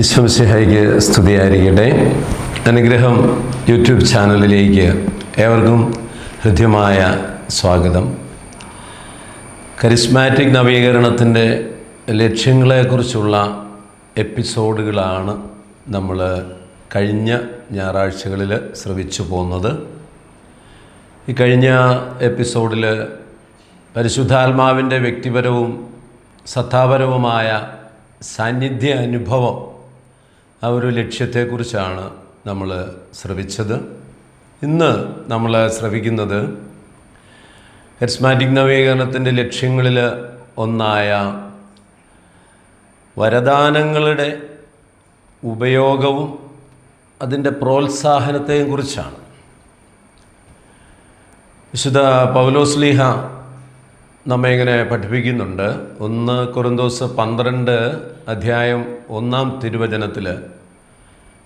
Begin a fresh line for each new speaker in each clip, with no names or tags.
വിശ്വസിഹായിക്ക് സ്തുതിയായിരിക്കട്ടെ. അനുഗ്രഹം യൂട്യൂബ് ചാനലിലേക്ക് ഏവർക്കും ഹൃദ്യമായ സ്വാഗതം. കരിസ്മാറ്റിക് നവീകരണത്തിന്റെ ലക്ഷ്യങ്ങളെക്കുറിച്ചുള്ള എപ്പിസോഡുകളാണ് നമ്മൾ കഴിഞ്ഞ ഞായറാഴ്ചകളിൽ ശ്രവിച്ചു പോകുന്നത്. ഈ കഴിഞ്ഞ എപ്പിസോഡിൽ പരിശുദ്ധാത്മാവിന്റെ വ്യക്തിപരവും സത്താപരവുമായ സാന്നിധ്യ അനുഭവം ആ ഒരു ലക്ഷ്യത്തെക്കുറിച്ചാണ് നമ്മൾ ശ്രവിച്ചത്. ഇന്ന് നമ്മൾ ശ്രവിക്കുന്നത് ഹെസ്മാറ്റിക് നവീകരണത്തിന്റെ ലക്ഷ്യങ്ങളിൽ ഒന്നായ വരദാനങ്ങളുടെ ഉപയോഗവും അതിന്റെ പ്രോത്സാഹനത്തെയും കുറിച്ചാണ്. വിശുദ്ധ പൗലോസ്ലീഹ നമ്മെ ഇങ്ങനെ പഠിപ്പിക്കുന്നുണ്ട്. ഒന്ന് കുറുന്തോസ് പന്ത്രണ്ട് അധ്യായം ഒന്നാം തിരുവചനത്തിൽ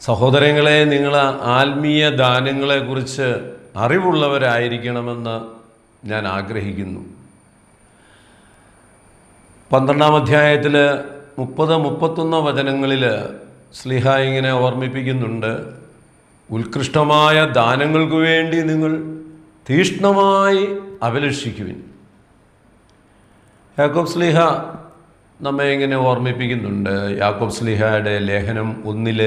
സഹോദരങ്ങളെ നിങ്ങൾ ആത്മീയ ദാനങ്ങളെക്കുറിച്ച് അറിവുള്ളവരായിരിക്കണമെന്ന് ഞാൻ ആഗ്രഹിക്കുന്നു. പന്ത്രണ്ടാം അധ്യായത്തിൽ മുപ്പത് മുപ്പത്തൊന്ന് വചനങ്ങളിൽ സ്ലിഹ ഇങ്ങനെ ഓർമ്മിപ്പിക്കുന്നുണ്ട്. ഉത്കൃഷ്ടമായ ദാനങ്ങൾക്ക് വേണ്ടി നിങ്ങൾ തീഷ്ണമായി അഭിലഷിക്കുവിൻ യാക്കോബ് സ്ലിഹ നമ്മെ ഇങ്ങനെ ഓർമ്മിപ്പിക്കുന്നുണ്ട്. യാക്കോബ് സ്ലിഹയുടെ ലേഖനം ഒന്നിൽ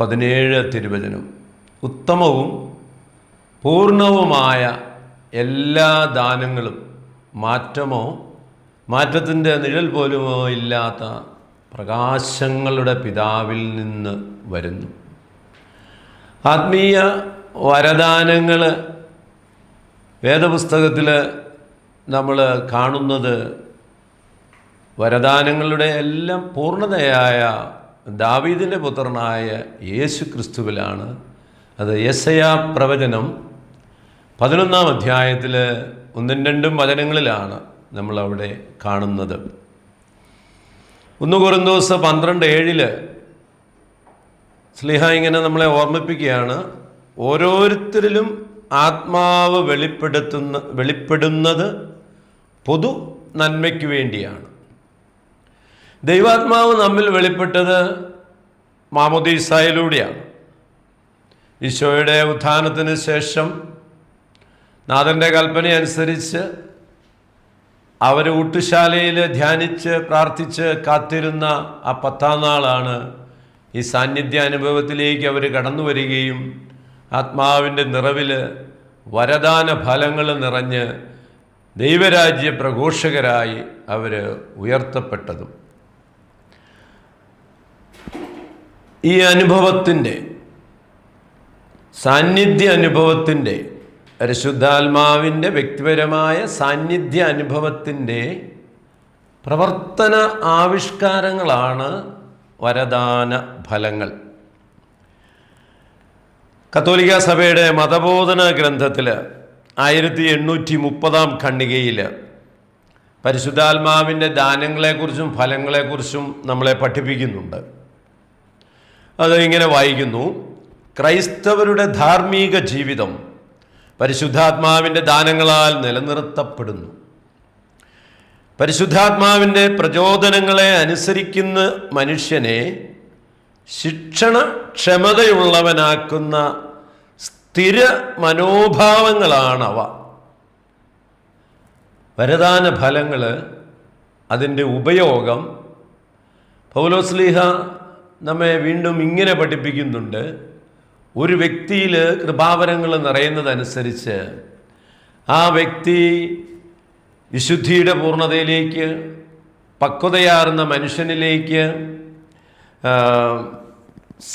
പതിനേഴ് തിരുവചനം. ഉത്തമവും പൂർണവുമായ എല്ലാ ദാനങ്ങളും മാറ്റമോ മാറ്റത്തിന്റെ നിഴൽ പോലുമോ ഇല്ലാത്ത പ്രകാശങ്ങളുടെ പിതാവിൽ നിന്ന് വരുന്നു. ആത്മീയ വരദാനങ്ങൾ വേദപുസ്തകത്തിൽ നമ്മൾ കാണുന്നത് വരദാനങ്ങളുടെ എല്ലാം പൂർണതയായ ദാവീദിന്റെ പുത്രനായ യേശു ക്രിസ്തുവിലാണ് അത് യസയാ പ്രവചനം പതിനൊന്നാം അധ്യായത്തിൽ ഒന്നും രണ്ടും വചനങ്ങളിലാണ് നമ്മളവിടെ കാണുന്നത്. ഒന്ന് കുറുന്തോസ് പന്ത്രണ്ട് ഏഴിൽ സ്ലിഹ ഇങ്ങനെ നമ്മളെ ഓർമ്മിപ്പിക്കുകയാണ്. ഓരോരുത്തരിലും ആത്മാവ് വെളിപ്പെടുത്തുന്ന വെളിപ്പെടുന്നത് പൊതു നന്മയ്ക്ക് വേണ്ടിയാണ്. ദൈവാത്മാവ് നമ്മിൽ വെളിപ്പെട്ടത് മാമോദീസായിലൂടെയാണ്. ഈശോയുടെ ഉത്ഥാനത്തിന് ശേഷം നാഥന്റെ കൽപ്പന അനുസരിച്ച് അവർ ഊട്ടുശാലയിൽ ധ്യാനിച്ച് പ്രാർത്ഥിച്ച് കാത്തിരുന്ന ആ പത്താം നാളാണ് ഈ സാന്നിധ്യ അനുഭവത്തിലേക്ക് അവർ കടന്നു വരികയും ആത്മാവിന്റെ നിറവിൽ വരദാന ഫലങ്ങൾ നിറഞ്ഞ് ദൈവരാജ്യ പ്രഘോഷകരായി അവർ ഉയർത്തപ്പെട്ടതും. ഈ അനുഭവത്തിന്റെ സാന്നിധ്യ അനുഭവത്തിന്റെ പരിശുദ്ധാത്മാവിന്റെ വ്യക്തിപരമായ സാന്നിധ്യ അനുഭവത്തിന്റെ പ്രവർത്തന ആവിഷ്കാരങ്ങളാണ് വരദാന ഫലങ്ങൾ. കത്തോലിക്ക സഭയുടെ മതബോധന ഗ്രന്ഥത്തിൽ ആയിരത്തി എണ്ണൂറ്റി മുപ്പതാം ഖണ്ഡികയിൽ പരിശുദ്ധാത്മാവിന്റെ ദാനങ്ങളെക്കുറിച്ചും ഫലങ്ങളെക്കുറിച്ചും നമ്മളെ പഠിപ്പിക്കുന്നുണ്ട്. അത് ഇങ്ങനെ വായിക്കുന്നു. ക്രൈസ്തവരുടെ ധാർമ്മിക ജീവിതം പരിശുദ്ധാത്മാവിന്റെ ദാനങ്ങളാൽ നിലനിർത്തപ്പെടുന്നു. പരിശുദ്ധാത്മാവിന്റെ പ്രചോദനങ്ങളെ അനുസരിക്കുന്ന മനുഷ്യനെ ശിക്ഷണ ക്ഷമതയുള്ളവനാക്കുന്ന സ്ഥിര മനോഭാവങ്ങളാണവ വരദാന ഫലങ്ങൾ അതിന്റെ ഉപയോഗം പൗലോസ്ലീഹ നമ്മെ വീണ്ടും ഇങ്ങനെ പഠിപ്പിക്കുന്നുണ്ട്. ഒരു വ്യക്തിയിൽ കൃപാവരങ്ങൾ നിറയുന്നതനുസരിച്ച് ആ വ്യക്തി വിശുദ്ധിയുടെ പൂർണതയിലേക്ക് പക്വതയാർന്ന മനുഷ്യനിലേക്ക്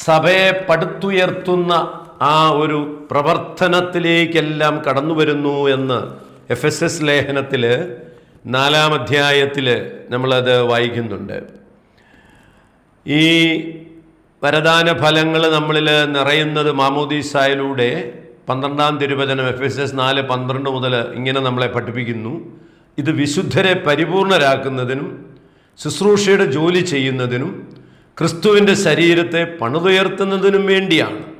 സഭയെ പടുത്തുയർത്തുന്ന ആ ഒരു പ്രവർത്തനത്തിലേക്കെല്ലാം കടന്നു വരുന്നു എന്ന് എഫ് എസ് എസ് ലേഖനത്തിൽ നാലാം അധ്യായത്തിൽ നമ്മളത് വായിക്കുന്നുണ്ട്. ഈ വരദാന ഫലങ്ങൾ നമ്മളിൽ നിറയുന്നത് മാമോദീസായിലൂടെ പന്ത്രണ്ടാം തിരുവചനം എഫ് എസ് എസ് നാല് പന്ത്രണ്ട് മുതൽ ഇങ്ങനെ നമ്മളെ പഠിപ്പിക്കുന്നു. ഇത് വിശുദ്ധരെ പരിപൂർണരാക്കുന്നതിനും ശുശ്രൂഷയുടെ ജോലി ചെയ്യുന്നതിനും ക്രിസ്തുവിന്റെ ശരീരത്തെ പണിതുയർത്തുന്നതിനും വേണ്ടിയാണ്.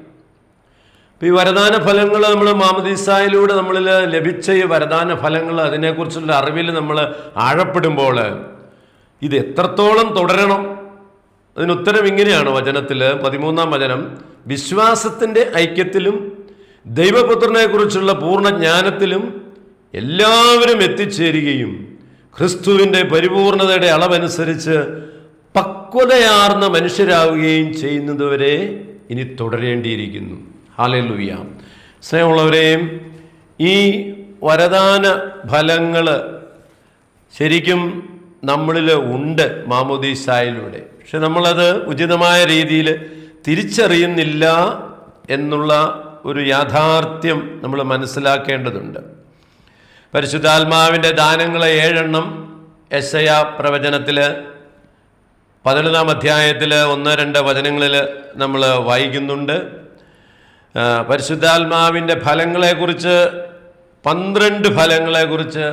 ഈ വരദാന ഫലങ്ങൾ നമ്മൾ മാമദീസായിലൂടെ നമ്മളിൽ ലഭിച്ച ഈ വരദാന ഫലങ്ങൾ അതിനെക്കുറിച്ചുള്ള അറിവിൽ നമ്മൾ ആഴപ്പെടുമ്പോൾ ഇത് എത്രത്തോളം തുടരണം? അതിനുത്തരം ഇങ്ങനെയാണ് വചനത്തിൽ പതിമൂന്നാം വചനം. വിശ്വാസത്തിന്റെ ഐക്യത്തിലും ദൈവപുത്രനെക്കുറിച്ചുള്ള പൂർണ ജ്ഞാനത്തിലും എല്ലാവരും എത്തിച്ചേരുകയും ക്രിസ്തുവിന്റെ പരിപൂർണതയുടെ അളവനുസരിച്ച് പക്വതയാർന്ന മനുഷ്യരാവുകയും ചെയ്യുന്നതുവരെ ഇനി തുടരേണ്ടിയിരിക്കുന്നു. ഹാലലൂയ സ്നേഹമുള്ളവരെയും ഈ വരദാന ഫലങ്ങൾ ശരിക്കും നമ്മളിൽ ഉണ്ട് മാമോദീസായിലൂടെ. പക്ഷെ നമ്മളത് ഉചിതമായ രീതിയിൽ തിരിച്ചറിയുന്നില്ല എന്നുള്ള ഒരു യാഥാർത്ഥ്യം നമ്മൾ മനസ്സിലാക്കേണ്ടതുണ്ട്. പരിശുദ്ധാത്മാവിന്റെ ദാനങ്ങളെ ഏഴെണ്ണം യശയ പ്രവചനത്തിൽ പതിനൊന്നാം അധ്യായത്തിൽ ഒന്ന് രണ്ട് വചനങ്ങളിൽ നമ്മൾ വായിക്കുന്നുണ്ട്. പരിശുദ്ധാത്മാവിന്റെ ഫലങ്ങളെക്കുറിച്ച് പന്ത്രണ്ട് ഫലങ്ങളെക്കുറിച്ച്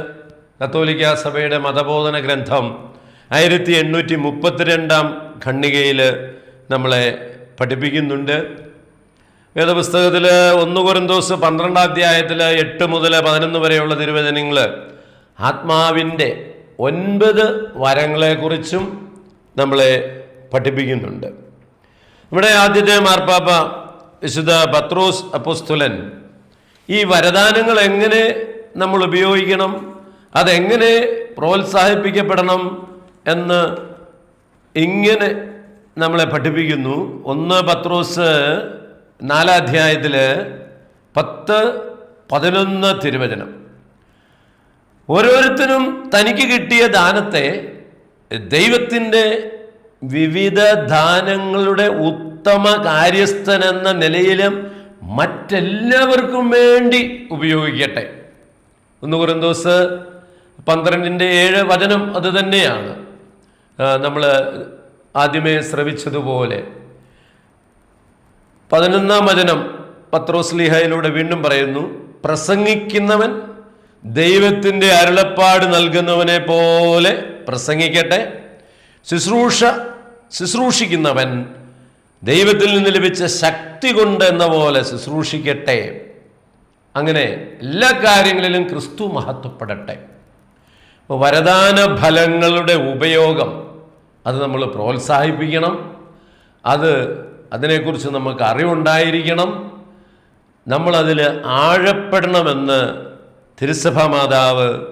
കത്തോലിക്ക സഭയുടെ മതബോധന ഗ്രന്ഥം ആയിരത്തി എണ്ണൂറ്റി മുപ്പത്തിരണ്ടാം ഖണ്ണികയിൽ നമ്മളെ പഠിപ്പിക്കുന്നുണ്ട്. വേദപുസ്തകത്തിൽ ഒന്ന് കുരന്തോസ് പന്ത്രണ്ടാം അധ്യായത്തിൽ എട്ട് മുതൽ പതിനൊന്ന് വരെയുള്ള തിരുവചനങ്ങൾ ആത്മാവിന്റെ ഒൻപത് വരങ്ങളെക്കുറിച്ചും നമ്മളെ പഠിപ്പിക്കുന്നുണ്ട്. ഇവിടെ ആദ്യത്തെ മാർപ്പാപ്പ വിശുദ്ധ പത്രോസ് അപ്പോസ്തുലൻ ഈ വരദാനങ്ങൾ എങ്ങനെ നമ്മൾ ഉപയോഗിക്കണം അതെങ്ങനെ പ്രോത്സാഹിപ്പിക്കപ്പെടണം എന്ന് ഇങ്ങനെ നമ്മളെ പഠിപ്പിക്കുന്നു. ഒന്ന് പത്രോസ് നാലാധ്യായത്തിൽ പത്ത് പതിനൊന്ന് തിരുവചനം. ഓരോരുത്തരും തനിക്ക് കിട്ടിയ ദാനത്തെ ദൈവത്തിന്റെ വിവിധ ദാനങ്ങളുടെ ഉത്തമ കാര്യസ്ഥൻ എന്ന നിലയിലും മറ്റെല്ലാവർക്കും വേണ്ടി ഉപയോഗിക്കട്ടെ. ഒന്ന് കുരന്തോസ് പന്ത്രണ്ടിന്റെ ഏഴ് വചനം അത് തന്നെയാണ്. നമ്മൾ ആദ്യമേ ശ്രവിച്ചതുപോലെ. പതിനൊന്നാം വചനം പത്രോസ്ലിഹയിലൂടെ വീണ്ടും പറയുന്നു പ്രസംഗിക്കുന്നവൻ ദൈവത്തിന്റെ അരുളപ്പാട് നൽകുന്നവനെ പോലെ പ്രസംഗിക്കട്ടെ. ശുശ്രൂഷ ശുശ്രൂഷിക്കുന്നവൻ ദൈവത്തിൽ നിന്ന് ലഭിച്ച ശക്തി കൊണ്ട് എന്ന പോലെ ശുശ്രൂഷിക്കട്ടെ. അങ്ങനെ എല്ലാ കാര്യങ്ങളിലും ക്രിസ്തു മഹത്വപ്പെടട്ടെ. അപ്പോൾ വരദാന ഫലങ്ങളുടെ ഉപയോഗം അത് നമ്മൾ പ്രോത്സാഹിപ്പിക്കണം. അത് അതിനെക്കുറിച്ച് നമുക്ക് അറിവുണ്ടായിരിക്കണം. നമ്മളതിൽ ആഴപ്പെടണമെന്ന് തിരുസഭ മാതാവ്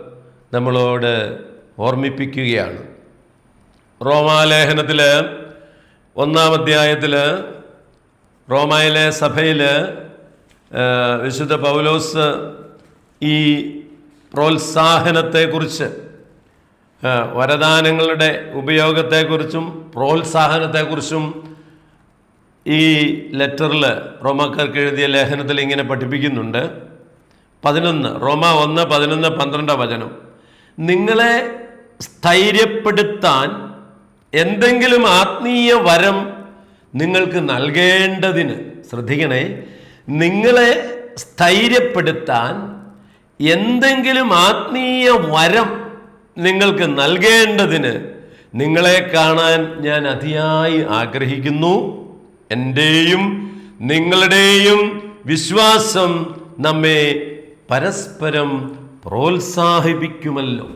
നമ്മളോട് ഓർമ്മിപ്പിക്കുകയാണ്. റോമാലേഖനത്തിൽ ഒന്നാം അധ്യായത്തിൽ റോമയിലെ സഭയിൽ വിശുദ്ധ പൗലോസ് ഈ പ്രോത്സാഹനത്തെക്കുറിച്ച് വരദാനങ്ങളുടെ ഉപയോഗത്തെക്കുറിച്ചും പ്രോത്സാഹനത്തെക്കുറിച്ചും ഈ ലെറ്ററിൽ റോമാക്കാർക്ക് എഴുതിയ ലേഖനത്തിൽ ഇങ്ങനെ പഠിപ്പിക്കുന്നുണ്ട്. പതിനൊന്ന് റോമ ഒന്ന് പതിനൊന്ന് പന്ത്രണ്ട് വചനം. നിങ്ങളെ സ്ഥൈര്യപ്പെടുത്താൻ എന്തെങ്കിലും ആത്മീയ വരം നിങ്ങൾക്ക് നൽകേണ്ടതിന് ശ്രദ്ധിക്കണേ. നിങ്ങളെ സ്ഥൈര്യപ്പെടുത്താൻ എന്തെങ്കിലും ആത്മീയ വരം നിങ്ങൾക്ക് നൽകേണ്ടതിന് നിങ്ങളെ കാണാൻ ഞാൻ അതിയായി ആഗ്രഹിക്കുന്നു. എന്റെയും നിങ്ങളുടെയും വിശ്വാസം നമ്മെ പരസ്പരം പ്രോത്സാഹിപ്പിക്കുമല്ലോ.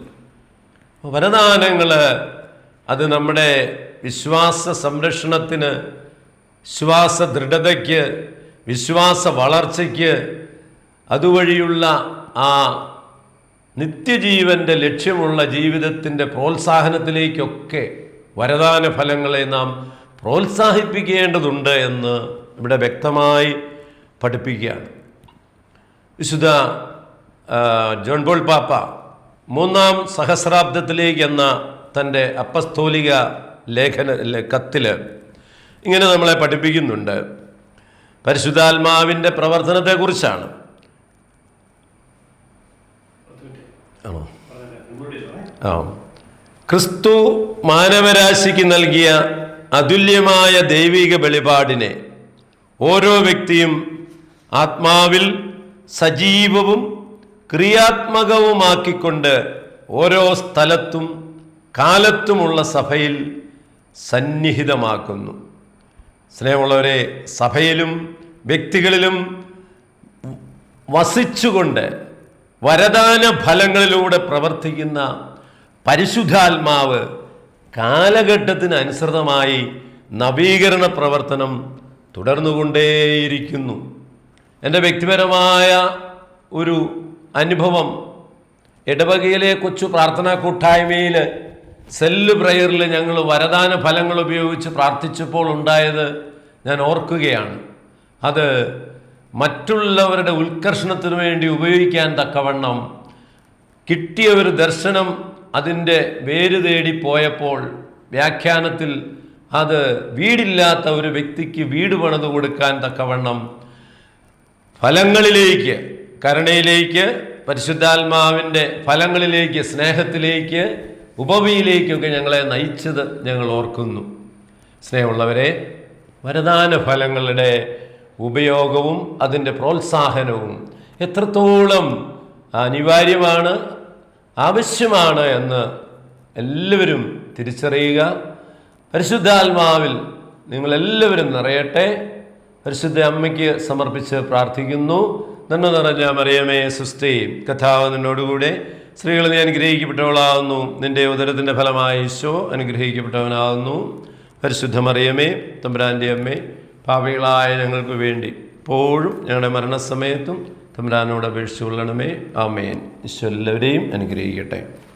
വരദാനങ്ങൾ അത് നമ്മുടെ വിശ്വാസ സംരക്ഷണത്തിന് വിശ്വാസ ദൃഢതയ്ക്ക് വിശ്വാസ വളർച്ചയ്ക്ക് അതുവഴിയുള്ള ആ നിത്യജീവന്റെ ലക്ഷ്യമുള്ള ജീവിതത്തിന്റെ പ്രോത്സാഹനത്തിലേക്കൊക്കെ വരദാന ഫലങ്ങളെ നാം പ്രോത്സാഹിപ്പിക്കേണ്ടതുണ്ട് എന്ന് ഇവിടെ വ്യക്തമായി പഠിപ്പിക്കുകയാണ്. വിശുദ്ധ ജോൺ പോൾ പാപ്പ മൂന്നാം സഹസ്രാബ്ദത്തിലേക്ക് എന്ന തന്റെ അപ്പസ്തോലിക ലേഖന കത്തിൽ ഇങ്ങനെ നമ്മളെ പഠിപ്പിക്കുന്നുണ്ട്. പരിശുദ്ധാത്മാവിന്റെ പ്രവർത്തനത്തെക്കുറിച്ചാണ്. ആണോ? ആ. ക്രിസ്തു മാനവരാശിക്ക് നൽകിയ അതുല്യമായ ദൈവിക വെളിപാടിനെ ഓരോ വ്യക്തിയും ആത്മാവിൽ സജീവവും ക്രിയാത്മകവുമാക്കിക്കൊണ്ട് ഓരോ സ്ഥലത്തും കാലത്തുമുള്ള സഭയിൽ സന്നിഹിതമാക്കുന്നു. സ്നേഹമുള്ളവരെ സഭയിലും വ്യക്തികളിലും വസിച്ചുകൊണ്ട് വരദാന ഫലങ്ങളിലൂടെ പ്രവർത്തിക്കുന്ന പരിശുദ്ധാത്മാവ് കാലഘട്ടത്തിനനുസൃതമായി നവീകരണ പ്രവർത്തനം തുടർന്നുകൊണ്ടേയിരിക്കുന്നു. എന്റെ വ്യക്തിപരമായ ഒരു അനുഭവം ഇടവകയിലെ കൊച്ചു പ്രാർത്ഥനാ കൂട്ടായ്മയിൽ സെല്ല് പ്രയറിൽ ഞങ്ങൾ വരദാന ഫലങ്ങൾ ഉപയോഗിച്ച് പ്രാർത്ഥിച്ചപ്പോൾ ഉണ്ടായത് ഞാൻ ഓർക്കുകയാണ്. അത് മറ്റുള്ളവരുടെ ഉത്കർഷണത്തിന് വേണ്ടി ഉപയോഗിക്കാൻ തക്കവണ്ണം കിട്ടിയ ഒരു ദർശനം അതിന്റെ വേര് തേടി പോയപ്പോൾ വ്യാഖ്യാനത്തിൽ അത് വീടില്ലാത്ത ഒരു വ്യക്തിക്ക് വീട് പണിതു കൊടുക്കാൻ തക്കവണ്ണം ഫലങ്ങളിലേക്ക് കരുണയിലേക്ക് പരിശുദ്ധാത്മാവിന്റെ ഫലങ്ങളിലേക്ക് സ്നേഹത്തിലേക്ക് ഉപവിയിലേക്കൊക്കെ ഞങ്ങളെ നയിച്ചത് ഞങ്ങൾ ഓർക്കുന്നു. സ്നേഹമുള്ളവരെ വരദാന ഫലങ്ങളുടെ ഉപയോഗവും അതിന്റെ പ്രോത്സാഹനവും എത്രത്തോളം അനിവാര്യമാണ് ആവശ്യമാണ് എന്ന് എല്ലാവരും തിരിച്ചറിയുക. പരിശുദ്ധാത്മാവിൽ നിങ്ങളെല്ലാവരും നിറയട്ടെ. പരിശുദ്ധ അമ്മയ്ക്ക് സമർപ്പിച്ച് പ്രാർത്ഥിക്കുന്നു. നന്മ നിറഞ്ഞ മറിയമേ സുസ്തി കഥാവ് നിന്നോടുകൂടെ സ്ത്രീകൾ നീ അനുഗ്രഹിക്കപ്പെട്ടവളാകുന്നു. നിന്റെ ഉദരത്തിന്റെ ഫലമായ ഈശോ അനുഗ്രഹിക്കപ്പെട്ടവനാകുന്നു. പരിശുദ്ധ മറിയമേ തമ്പുരാന്റെ അമ്മേ പാപികളായ ഞങ്ങൾക്ക് വേണ്ടി ഇപ്പോഴും ഞങ്ങളുടെ മരണസമയത്തും തമ്പുരാനോട് അപേക്ഷിച്ചു കൊള്ളണമേ. ആമേൻ. ഈശോ എല്ലാവരെയും അനുഗ്രഹിക്കട്ടെ.